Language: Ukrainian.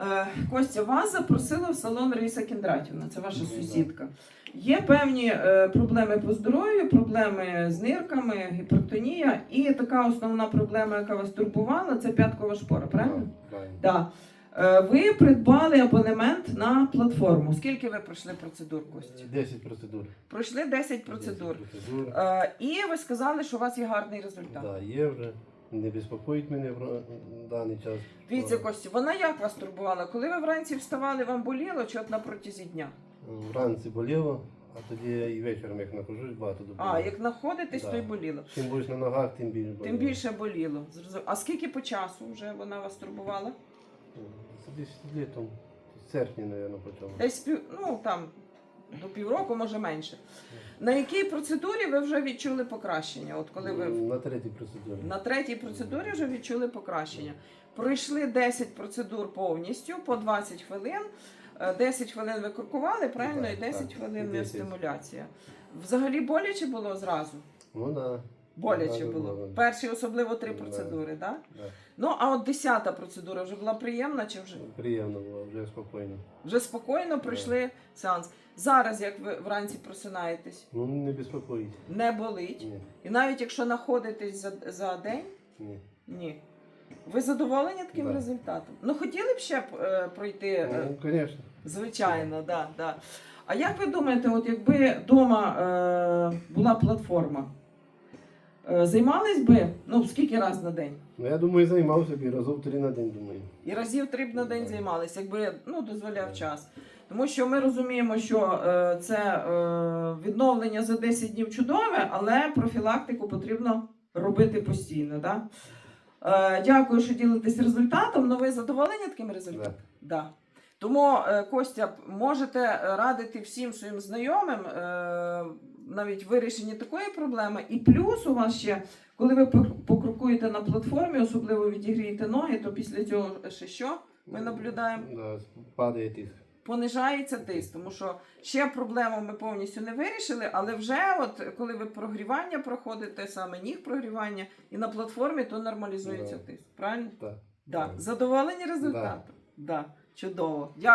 Е, Костя, вас запросила в салон Раїса Кіндратівна, це ваша сусідка. Є певні е, проблеми по здоров'ю, проблеми з нирками, гіпертонія, і така основна проблема, яка вас турбувала, це п'яткова шпора, правильно? Правильно. Да. Е, ви придбали абонемент на платформу. Скільки ви пройшли процедур, Костя? 10 процедур. Пройшли 10 процедур. 10 процедур. І ви сказали, що у вас є гарний результат. Да, є вже. Не безпокоїть мене в даний час. Дивіться, Костю, вона як вас турбувала? Коли ви вранці вставали, вам боліло чи от на протязі дня? Вранці боліло, а тоді і вечором, як нахожусь, багато добре. А, як знаходитесь, Да. то й боліло. Чим будеш на ногах, тим більше боліло. Тим більше боліло. Зрозум- А скільки по часу вже вона вас турбувала? Це десь літом, в серпні, мабуть, почало. Десь пів, ну там до півроку, може менше. На якій процедурі ви вже відчули покращення? От коли ви в- На третій процедурі. на третій процедурі вже відчули покращення. Пройшли 10 процедур повністю по 20 хвилин. Е, 10 хвилин ви крокували, правильно, Так, і 10 так, хвилин і 10. стимуляція. Взагалі боляче було зразу? Ну да. Боляче Да, було. да, да. Перші особливо три Да. процедури, так? да. Ну, а от десята процедура вже була приємна чи вже? Приємно було, вже спокійно. Вже спокійно пройшли сеанс. Зараз, як ви вранці просинаєтесь, Ну не безпокоїть. не болить. Ні, І навіть якщо знаходитесь за, за день, ні. ні. Ви задоволені таким Да. результатом? Ну хотіли б ще е, пройти, е, Ну, звісно. звичайно, да, да. А як ви думаєте, от якби вдома е, була платформа, займались би ну, скільки раз на день? Ну я думаю, займався б і разів три на день, думаю. І разів три б на день займалися, якби ну, дозволяв час. Тому що ми розуміємо, що е, це е, відновлення за 10 днів чудове, але профілактику потрібно робити постійно. Да? Е, дякую, що ділитесь результатом. Ну ви задоволені таким результатом? Да. Да. Тому, е, Костя, можете радити всім своїм знайомим е, навіть вирішенні такої проблеми. І плюс у вас ще, коли ви пок- покрокуєте на платформі, особливо відігрієте ноги, то після цього ще що? Ми наблюдаємо. Да, падає тиск. Понижається тиск, тому що ще проблему ми повністю не вирішили, але вже от коли ви прогрівання проходите, саме ніг прогрівання, і на платформі, то нормалізується Да. тиск. Правильно? Так. Да. Да. Задоволені результатом? Да. Чудово. Дякую.